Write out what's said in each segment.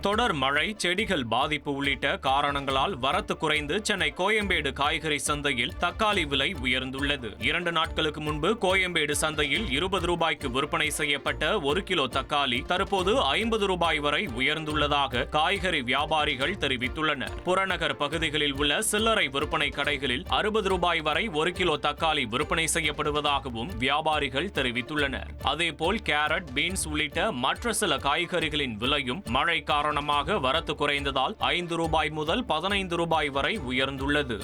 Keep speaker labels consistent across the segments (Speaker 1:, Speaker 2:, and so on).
Speaker 1: தொடர் மழை செடிகள் பாதிப்பு உள்ளிட்ட காரணங்களால் வரத்து குறைந்து சென்னை கோயம்பேடு காய்கறி சந்தையில் தக்காளி விலை உயர்ந்துள்ளது. இரண்டு நாட்களுக்கு முன்பு கோயம்பேடு சந்தையில் இருபது ரூபாய்க்கு விற்பனை செய்யப்பட்ட ஒரு கிலோ தக்காளி தற்போது ஐம்பது ரூபாய் வரை உயர்ந்துள்ளதாக காய்கறி வியாபாரிகள் தெரிவித்துள்ளனர். புறநகர் பகுதிகளில் உள்ள சில்லறை விற்பனை கடைகளில் அறுபது ரூபாய் வரை ஒரு கிலோ தக்காளி விற்பனை செய்யப்படுவதாகவும் வியாபாரிகள் தெரிவித்துள்ளனர். அதேபோல் கேரட் பீன்ஸ் உள்ளிட்ட மற்ற சில காய்கறிகளின் விலையும் மழை காரணமாக வரத்து குறைந்ததால் ஐந்து ரூபாய் முதல் பதினைந்து ரூபாய் வரை உயர்ந்துள்ளது.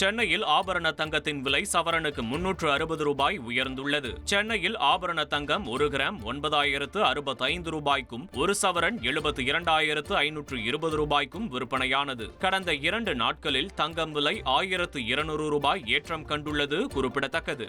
Speaker 1: சென்னையில் ஆபரண தங்கத்தின் விலை சவரனுக்கு முன்னூற்று அறுபது ரூபாய் உயர்ந்துள்ளது. சென்னையில் ஆபரண தங்கம் ஒரு கிராம் ஒன்பதாயிரத்து அறுபத்தைந்து ரூபாய்க்கும் ஒரு சவரன் எழுபத்தி இரண்டாயிரத்து ஐநூற்று இருபது ரூபாய்க்கும் விற்பனையானது. கடந்த இரண்டு நாட்களில் தங்கம் விலை ஆயிரத்து இருநூறு ரூபாய் ஏற்றம் கண்டுள்ளது குறிப்பிடத்தக்கது.